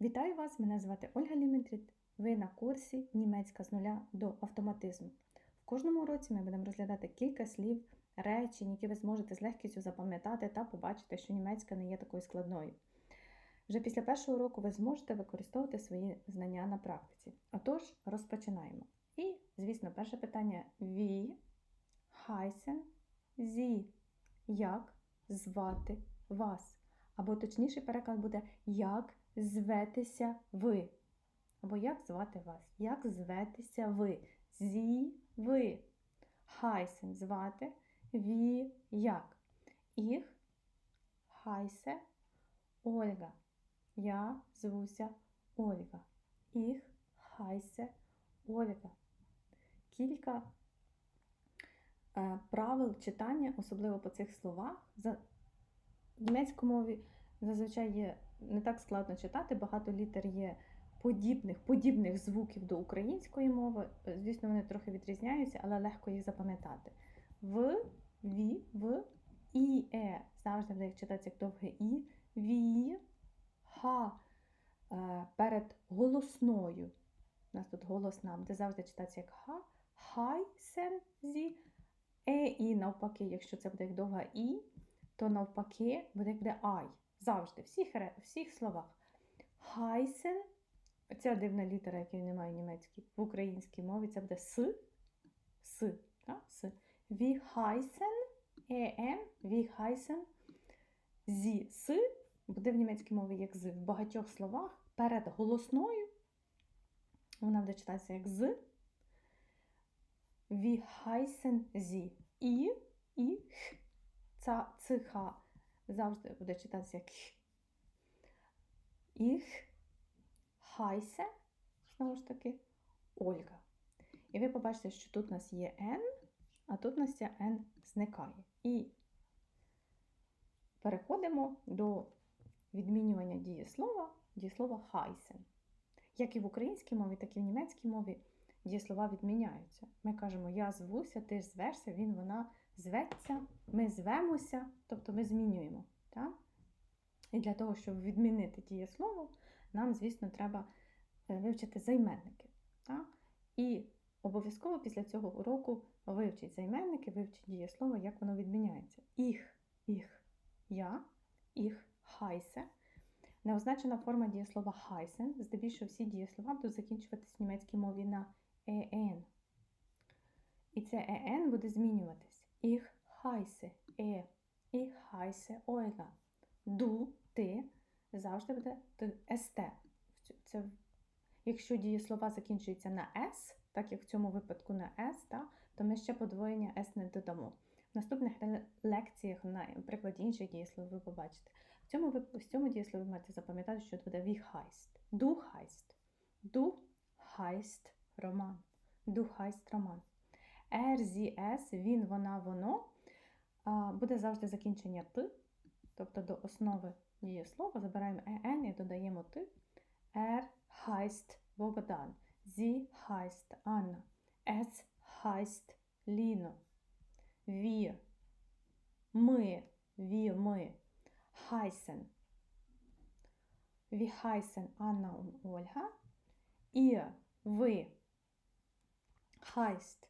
Вітаю вас! Мене звати Ольга Ліментріт. Ви на курсі Німецька з нуля до автоматизму. В кожному уроці ми будемо розглядати кілька слів, речень, які ви зможете з легкістю запам'ятати та побачити, що німецька не є такою складною. Вже після першого уроку ви зможете використовувати свої знання на практиці. Отож, розпочинаємо. І, звісно, перше питання: Wie heißen Sie? Як звати вас? Або точніший переклад буде Як зветеся ви? Або як звати вас? Як зветеся ви? Зі ви. Heißen звати. Wie як? Ich heiße Ольга. Я звуся Ольга. Ich heiße Ольга. Кілька е, правил читання, особливо по цих словах. В німецькій мові зазвичай є не так складно читати, багато літер є подібних, подібних звуків до української мови. Звісно, вони трохи відрізняються, але легко їх запам'ятати. В, ві, в, і, е. Завжди буде їх читати як довге і, ві, ха. Е, Перед голосною. У нас тут голосна, буде завжди читатися як ха, хай, сен, зі, е, і навпаки, якщо це буде як довга і, то навпаки буде як буде ай. Завжди, в всіх, всіх словах. Хайсен, ця дивна літера, якої немає в німецькій, в українській мові, це буде с, с, так? с. Wie heißen, en, wie heißen, зі, с, буде в німецькій мові як з. В багатьох словах перед голосною вона буде читатися як з. Wie heißen sie? І, і, х. Ця, циха завжди буде читатися як х. Ich heiße, знову ж таки, Ольга. І ви побачите, що тут у нас є N, а тут у нас ця N зникає. І переходимо до відмінювання дієслова, дієслова heißen. Як і в українській мові, так і в німецькій мові дієслова відміняються. Ми кажемо я звуся, ти ж звешся, він, вона зветься, ми звемося, тобто ми змінюємо. Так? І для того, щоб відмінити дієслово, нам, звісно, треба е, вивчити займенники. Так? І обов'язково після цього уроку вивчіть займенники, вивчіть дієслово, як воно відміняється. Їх, їх, я, їх, хайсе. Неозначена форма дієслова heißen, здебільшого всі дієслова будуть закінчуватись в німецькій мові на en. І це en буде змінюватись. Ich heiße e, heiße Ольга. Du, ти завжди буде ст. Це, якщо дієслова закінчуються на s, так як в цьому випадку на s, та, то ми ще подвоєння s не додамо. В наступних лекціях, на прикладі інших дієслов, ви побачите. В цьому, в цьому дієслові ви маєте запам'ятати, що тут буде heißt. Du heißt. Du heißt Роман. Du heißt Роман. Er, sie, es, він, вона, воно буде завжди закінчення т, тобто до основи дієслова забираємо en і додаємо т. Er heißt Богдан. Sie heißt Anna. Es heißt Ліно. Wir. Ми. Wir, ми. Heißen. Wir heißen Anna und Ольга. Ihr, ви. Heißt.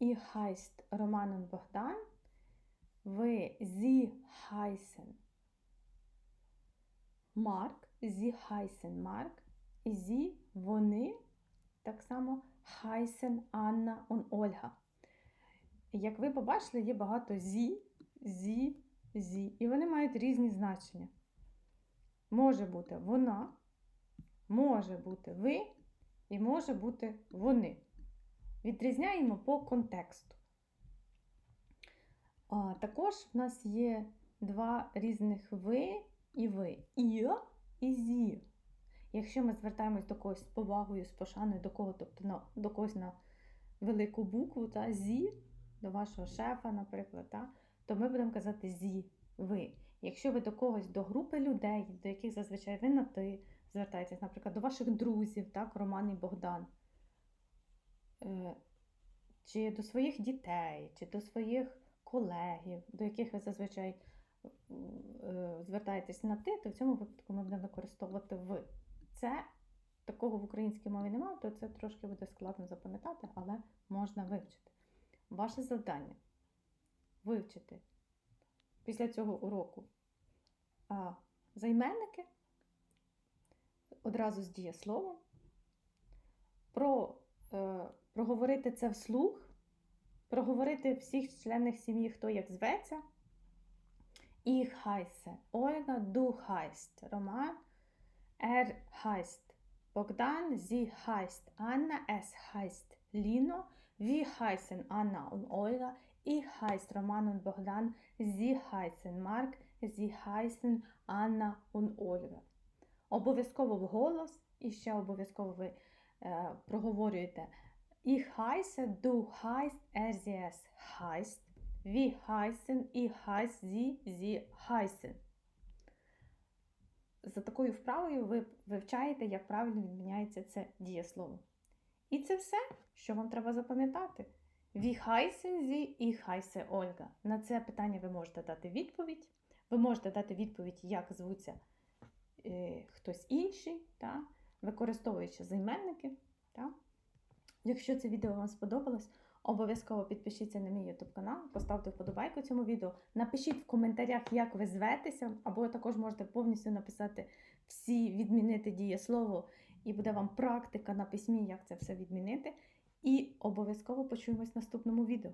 Ihr heißt Роман und Богдан. Ви, sie heißen Марк, sie heißen Марк. І sie, вони, так само heißen Анна und Ольга. Як ви побачили, є багато зі, зі, зі. І вони мають різні значення. Може бути вона, може бути ви і може бути вони. Відрізняємо по контексту. Також в нас є два різних ви і ви. І і зі. Якщо ми звертаємось до когось з повагою, з пошаною до кого, тобто на, до когось на велику букву, та, зі, до вашого шефа, наприклад, та, то ми будемо казати зі, ви. Якщо ви до когось, до групи людей, до яких зазвичай ви на ти звертаєтесь, наприклад, до ваших друзів, так, Роман і Богдан, е, чи до своїх дітей, чи до своїх колегів, до яких ви зазвичай е, звертаєтесь на ти, то в цьому випадку ми будемо використовувати ви. Це такого в українській мові немає, то це трошки буде складно запам'ятати, але можна вивчити. Ваше завдання вивчити після цього уроку а, займенники одразу з дієсловом, про, е, проговорити це вслух, проговорити всіх членів сім'ї, хто як зветься. Ich heiße Ольга, du heißt Роман, er heißt Bogdan, sie heißt Anna, es heißt Lino, wir heißen Anna und Olga, ich heiße Roman und Bogdan, sie heißen Mark, sie heißen Anna und Ольга. Обов'язково вголос і ще обов'язково ви е, проговорюєте Ich heiße, du heißt, er, sie, es heißt, wir heißen, ich heiße, sie, sie heißen. За такою вправою ви вивчаєте, як правильно відміняється це дієслово. І це все, що вам треба запам'ятати. Wie heißen Sie, ich heiße Ольга. На це питання ви можете дати відповідь. Ви можете дати відповідь, як звуться е, хтось інший, та, використовуючи займенники. Якщо це відео вам сподобалось, обов'язково підпишіться на мій YouTube канал, поставте вподобайку цьому відео, напишіть в коментарях, як ви зветеся, або також можете повністю написати всі, відмінити дієслово, і буде вам практика на письмі, як це все відмінити. І обов'язково почуємось в наступному відео.